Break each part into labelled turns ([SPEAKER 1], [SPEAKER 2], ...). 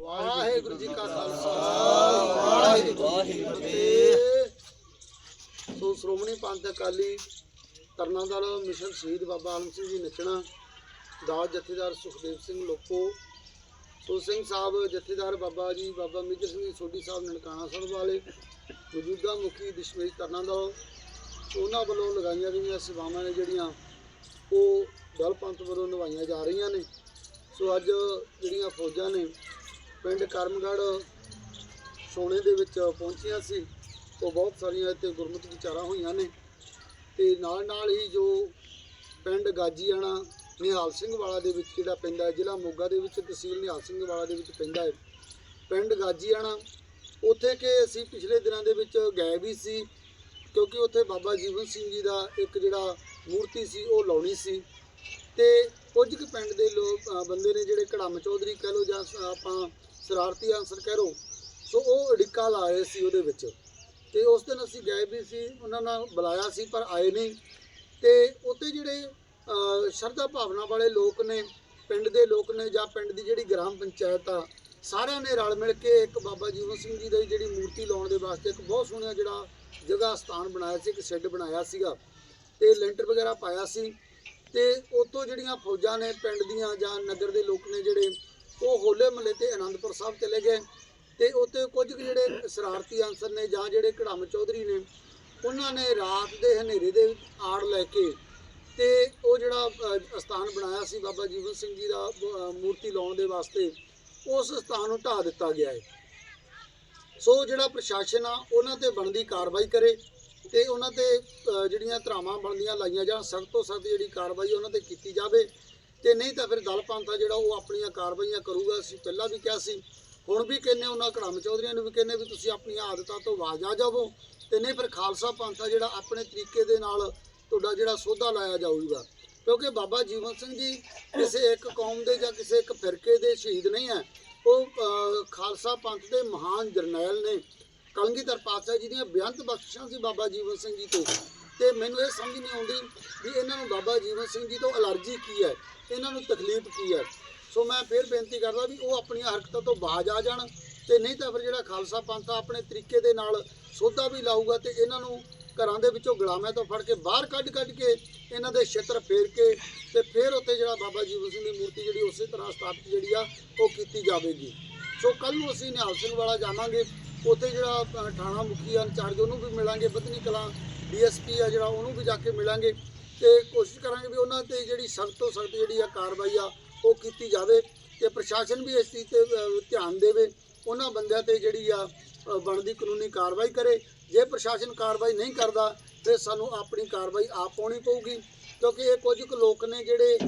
[SPEAKER 1] ਵਾਹਿਗੁਰੂ ਜੀ ਕਾ ਖਾਲਸਾ, ਵਾਹਿਗੁਰੂ ਜੀ ਕੀ ਸੋ ਸ਼੍ਰੋਮਣੀ ਪੰਥ ਅਕਾਲੀ ਤਰਨਾ ਦਲ ਮਿਸ਼ਨ ਸ਼ਹੀਦ ਬਾਬਾ ਆਲਮ ਸਿੰਘ ਜੀ ਨਚਣਾ, ਦਾਸ ਜਥੇਦਾਰ ਸੁਖਦੇਵ ਸਿੰਘ ਲੋਕੋ। ਸੋ ਸਿੰਘ ਸਾਹਿਬ, ਜਥੇਦਾਰ ਬਾਬਾ ਜੀ, ਬਾਬਾ ਮੇਜਰ ਸਿੰਘ ਜੀ, ਸੋਢੀ ਸਾਹਿਬ, ਨਨਕਾਣਾ ਸਾਹਿਬ ਵਾਲੇ, ਮੌਜੂਦਾ ਮੁਖੀ ਦਸ਼ਮੇਸ਼ ਤਰਨਾ ਦਲ। ਉਹਨਾਂ ਵੱਲੋਂ ਲਗਾਈਆਂ ਗਈਆਂ ਸੇਵਾਵਾਂ ਨੇ ਜਿਹੜੀਆਂ ਉਹ ਦਲ ਪੰਥ ਵੱਲੋਂ ਨਿਭਾਈਆਂ ਜਾ ਰਹੀਆਂ ਨੇ। ਸੋ ਅੱਜ ਜਿਹੜੀਆਂ ਫੌਜਾਂ ਨੇ ਪਿੰਡ ਕਰਮਗੜ੍ਹ ਸੋਨੇ ਦੇ ਵਿੱਚ ਪਹੁੰਚੀਆਂ ਸੀ ਉਹ ਬਹੁਤ ਸਾਰੀਆਂ ਇੱਥੇ ਗੁਰਮਤਿ ਵਿਚਾਰਾਂ ਹੋਈਆਂ ਨੇ। ਤੇ ਨਾਲ ਨਾਲ ਹੀ ਜੋ ਪਿੰਡ ਗਾਜੀਆਣਾ ਨਿਹਾਲ ਸਿੰਘ ਵਾਲਾ ਦੇ ਵਿੱਚ ਜਿਹੜਾ ਪੈਂਦਾ ਹੈ, ਜ਼ਿਲ੍ਹਾ ਮੋਗਾ ਦੇ ਵਿੱਚ ਤਹਿਸੀਲ ਨਿਹਾਲ ਸਿੰਘ ਵਾਲਾ ਦੇ ਵਿੱਚ ਪੈਂਦਾ ਹੈ। ਪਿੰਡ ਗਾਜੀਆਣਾ, ਉੱਥੇ ਕਿ ਅਸੀਂ ਪਿਛਲੇ ਦਿਨਾਂ ਦੇ ਵਿੱਚ ਗਏ ਵੀ ਸੀ, ਕਿਉਂਕਿ ਉੱਥੇ ਬਾਬਾ ਜੀਵਨ ਸਿੰਘ ਜੀ ਦਾ ਇੱਕ ਜਿਹੜਾ ਮੂਰਤੀ ਸੀ, ਉਹ ਲਾਉਣੀ ਸੀ। ਤੇ ਕੁਝ ਕੁ ਪਿੰਡ ਦੇ ਲੋਕ ਬੰਦੇ ਨੇ ਜਿਹੜੇ ਕੜਮ ਚੌਧਰੀ ਕਹਿ ਲੋ ਜਾਂ ਆਪਾਂ ਸ਼ਰਾਰਤੀ ਅਨਸਰ ਕਹਿ ਲਓ। ਸੋ ਉਹ ਅੜਿੱਕਾ ਲਾਏ ਸੀ ਉਹਦੇ ਵਿੱਚ। ਤੇ ਉਸ ਦਿਨ ਅਸੀਂ ਗਏ ਵੀ ਸੀ, ਉਹਨਾਂ ਨਾਲ ਬੁਲਾਇਆ ਸੀ, ਪਰ ਆਏ ਨਹੀਂ। ਤੇ ਉੱਤੇ ਜਿਹੜੇ ਸ਼ਰਧਾ ਭਾਵਨਾ ਵਾਲੇ ਲੋਕ ਨੇ, ਪਿੰਡ ਦੇ ਲੋਕ ਨੇ ਜਾਂ ਪਿੰਡ ਦੀ ਜਿਹੜੀ ਗ੍ਰਾਮ ਪੰਚਾਇਤ ਆ, ਸਾਰਿਆਂ ਨੇ ਰਲ ਮਿਲ ਕੇ ਇੱਕ ਬਾਬਾ ਜੀਵਨ ਸਿੰਘ ਜੀ ਦੀ ਜਿਹੜੀ ਮੂਰਤੀ ਲਾਉਣ ਦੇ ਵਾਸਤੇ ਇੱਕ ਬਹੁਤ ਸੋਹਣਾ ਜਿਹੜਾ ਜਗ੍ਹਾ ਸਥਾਨ ਬਣਾਇਆ ਸੀ, ਇੱਕ ਸ਼ੈੱਡ ਬਣਾਇਆ ਸੀਗਾ। ਤੇ ਲੈਂਟਰ ਵਗੈਰਾ ਪਾਇਆ ਸੀ। ਤੇ ਉਤੋਂ ਜਿਹੜੀਆਂ ਫੌਜਾਂ ਨੇ, ਪਿੰਡ ਦੀਆਂ ਜਾਂ ਨਗਰ ਦੇ ਲੋਕ ਨੇ ਜਿਹੜੇ ਹੋਲੇ ਮਹੱਲੇ ਤੇ ਆਨੰਦਪੁਰ ਸਾਹਿਬ ਚਲੇ ਗਏ ਤੇ ਉੱਥੇ ਕੁਝ ਕੁ ਜਿਹੜੇ ਸ਼ਰਾਰਤੀ ਅਨਸਰ ਨੇ ਜਾਂ ਜਿਹੜੇ ਕੜਮ ਚੌਧਰੀ ਨੇ ਉਹਨਾਂ ਨੇ ਰਾਤ ਦੇ ਹਨੇਰੇ ਦੇ ਆੜ ਲੈ ਕੇ ਤੇ ਉਹ ਜਿਹੜਾ ਅ, ਸਥਾਨ ਬਣਾਇਆ ਸੀ ਬਾਬਾ ਜੀਵਨ ਸਿੰਘ ਜੀ ਦਾ ਮੂਰਤੀ ਲਾਉਣ ਦੇ ਵਾਸਤੇ ਉਸ ਸਥਾਨ ਨੂੰ ਢਾਹ ਦਿੱਤਾ ਗਿਆ ਹੈ। ਸੋ ਜਿਹੜਾ ਪ੍ਰਸ਼ਾਸਨ ਆ ਉਹਨਾਂ ਤੇ ਬਣਦੀ ਕਾਰਵਾਈ ਕਰੇ ਤੇ ਉਹਨਾਂ ਤੇ ਜਿਹੜੀਆਂ ਧਰਾਵਾਂ ਬਣਦੀਆਂ ਲਾਈਆਂ ਜਾਣ ਸਖਤ ਤੋਂ ਸਖਤ ਜਿਹੜੀ ਕਾਰਵਾਈ ਉਹਨਾਂ ਤੇ ਕੀਤੀ ਜਾਵੇ ਤੇ ਨਹੀਂ ਤਾਂ ਫਿਰ ਦਲ ਪੰਥ ਆ ਜਿਹੜਾ ਉਹ ਆਪਣੀਆਂ ਕਾਰਵਾਈਆਂ ਕਰੂਗਾ, ਅਸੀਂ ਪਹਿਲਾਂ ਵੀ ਕਿਹਾ ਸੀ। ਹੁਣ ਵੀ ਕਹਿੰਨੇ ਉਹਨਾਂ ਕੜਮ ਚੌਧਰੀਆਂ ਨੂੰ ਵੀ ਕਹਿੰਨੇ ਵੀ ਤੁਸੀਂ ਆਪਣੀਆਂ ਆਦਤਾਂ ਤੋਂ ਬਾਜ ਆ ਜਾਵੋ ਤੇ ਨਹੀਂ ਫਿਰ ਖਾਲਸਾ ਪੰਥ ਆ ਜਿਹੜਾ ਆਪਣੇ ਤਰੀਕੇ ਦੇ ਨਾਲ ਤੁਹਾਡਾ ਜਿਹੜਾ ਸੋਧਾ ਲਾਇਆ ਜਾਊਗਾ। ਕਿਉਂਕਿ ਬਾਬਾ ਜੀਵਨ ਸਿੰਘ ਜੀ ਕਿਸੇ ਇੱਕ ਕੌਮ ਦੇ ਜਾਂ ਕਿਸੇ ਇੱਕ ਫਿਰਕੇ ਦੇ ਸ਼ਹੀਦ ਨਹੀਂ ਹੈ। ਉਹ ਖਾਲਸਾ ਪੰਥ ਦੇ ਮਹਾਨ ਜਰਨੈਲ ਨੇ ਕਲਗੀਧਰ ਪਾਤਸ਼ਾਹ ਜੀ ਦੀਆਂ ਬੇਅੰਤ ਬਖਸ਼ਿਸ਼ਾਂ ਸੀ ਬਾਬਾ ਜੀਵਨ ਸਿੰਘ ਜੀ ਤੋਂ। ਤੇ ਮੈਨੂੰ ਇਹ ਸਮਝ ਨਹੀਂ ਆਉਂਦੀ ਵੀ ਇਹਨਾਂ ਨੂੰ ਬਾਬਾ ਜੀਵਨ ਸਿੰਘ ਜੀ ਤੋਂ ਅਲਰਜੀ ਕੀ ਹੈ, ਇਹਨਾਂ ਨੂੰ ਤਕਲੀਫ ਕੀ ਹੈ। ਸੋ ਮੈਂ ਫਿਰ ਬੇਨਤੀ ਕਰਦਾ ਵੀ ਉਹ ਆਪਣੀਆਂ ਹਰਕਤਾਂ ਤੋਂ ਬਾਜ ਆ ਜਾਣ ਤੇ ਨਹੀਂ ਤਾਂ ਫਿਰ ਜਿਹੜਾ ਖਾਲਸਾ ਪੰਥ ਆ ਆਪਣੇ ਤਰੀਕੇ ਦੇ ਨਾਲ ਸੋਧਾ ਵੀ ਲਾਊਗਾ ਤੇ ਇਹਨਾਂ ਨੂੰ ਘਰਾਂ ਦੇ ਵਿੱਚੋਂ ਗੁਲਾਮਾਂ ਤੋਂ ਫੜ ਕੇ ਬਾਹਰ ਕੱਢ ਕੱਢ ਕੇ ਇਹਨਾਂ ਦੇ ਛਿੱਤਰ ਫੇਰ ਕੇ ਤੇ ਫਿਰ ਉੱਥੇ ਜਿਹੜਾ ਬਾਬਾ ਜੀਵਨ ਸਿੰਘ ਦੀ ਮੂਰਤੀ ਜਿਹੜੀ ਉਸੇ ਤਰ੍ਹਾਂ ਸਥਾਪਿਤ ਜਿਹੜੀ ਆ, ਉਹ ਕੀਤੀ ਜਾਵੇਗੀ। ਸੋ ਕੱਲ ਨੂੰ ਅਸੀਂ ਨਿਹਾਲ ਸਿੰਘ ਵਾਲਾ ਜਾਵਾਂਗੇ, ਉੱਥੇ ਜਿਹੜਾ ਥਾਣਾ ਮੁਖੀ ਆ ਇੰਚਾਰਜ ਉਹਨੂੰ ਵੀ ਮਿਲਾਂਗੇ ਬਦਨੀ ਕਲਾਂ ਡੀਐਸਪੀ ਆ ਜਿਹੜਾ, ਉਹਨੂੰ ਵੀ ਜਾ ਕੇ ਮਿਲਾਂਗੇ ਤੇ ਕੋਸ਼ਿਸ਼ ਕਰਾਂਗੇ ਵੀ ਉਹਨਾਂ ਤੇ ਜਿਹੜੀ ਸਖਤ ਤੋਂ ਸਖਤ ਜਿਹੜੀ ਆ ਕਾਰਵਾਈ ਆ, ਉਹ ਕੀਤੀ ਜਾਵੇ ਤੇ ਪ੍ਰਸ਼ਾਸਨ ਵੀ ਇਸ ਚੀਜ਼ ਤੇ ਧਿਆਨ ਦੇਵੇ, ਉਹਨਾਂ ਬੰਦਿਆਂ ਤੇ ਜਿਹੜੀ ਆ ਬਣਦੀ ਕਾਨੂੰਨੀ ਕਾਰਵਾਈ ਕਰੇ। ਜੇ ਪ੍ਰਸ਼ਾਸਨ ਕਾਰਵਾਈ ਨਹੀਂ ਕਰਦਾ, ਫਿਰ ਸਾਨੂੰ ਆਪਣੀ ਕਾਰਵਾਈ ਆਪ ਪਾਉਣੀ ਪਊਗੀ, ਕਿਉਂਕਿ ਇਹ ਕੁਝ ਕੁ ਲੋਕ ਨੇ ਜਿਹੜੇ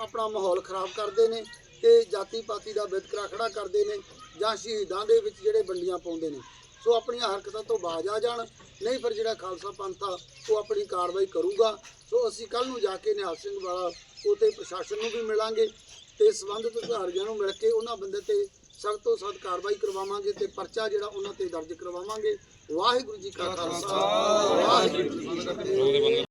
[SPEAKER 1] ਆਪਣਾ ਮਾਹੌਲ ਖਰਾਬ ਕਰਦੇ ਨੇ ਤੇ ਜਾਤੀ ਪਾਤੀ ਦਾ ਵਿਤਕਰਾ ਖੜਾ ਕਰਦੇ ਨੇ ਜਾਂ ਸ਼ਹੀਦਾਂ ਦੇ ਵਿੱਚ ਜਿਹੜੇ ਵੰਡੀਆਂ ਪਾਉਂਦੇ ਨੇ। ਸੋ ਆਪਣੀਆਂ ਹਰਕਤਾਂ ਤੋਂ ਬਾਜ ਆ ਜਾਣ, ਨਹੀਂ ਫਿਰ ਜਿਹੜਾ ਖਾਲਸਾ ਪੰਥ ਆ, ਉਹ ਆਪਣੀ ਕਾਰਵਾਈ ਕਰੂਗਾ। ਸੋ ਅਸੀਂ ਕੱਲ ਨੂੰ ਜਾ ਕੇ ਨਿਹਾਲ ਸਿੰਘ ਵਾਲਾ ਉਤੇ ਪ੍ਰਸ਼ਾਸਨ ਨੂੰ ਵੀ ਮਿਲਾਂਗੇ ਤੇ ਸੰਬੰਧਿਤ ਅਧਿਕਾਰੀਆਂ ਨੂੰ ਮਿਲ ਕੇ ਉਹਨਾਂ ਬੰਦੇ ਤੇ ਸਖਤ ਤੋਂ ਸਖਤ ਕਾਰਵਾਈ ਕਰਵਾਵਾਂਗੇ ਤੇ ਪਰਚਾ ਜਿਹੜਾ ਉਹਨਾਂ ਤੇ ਦਰਜ ਕਰਵਾਵਾਂਗੇ। ਵਾਹਿਗੁਰੂ ਜੀ ਕਾ ਖਾਲਸਾ, ਵਾਹਿਗੁਰੂ ਜੀ ਕੀ ਫਤਿਹ।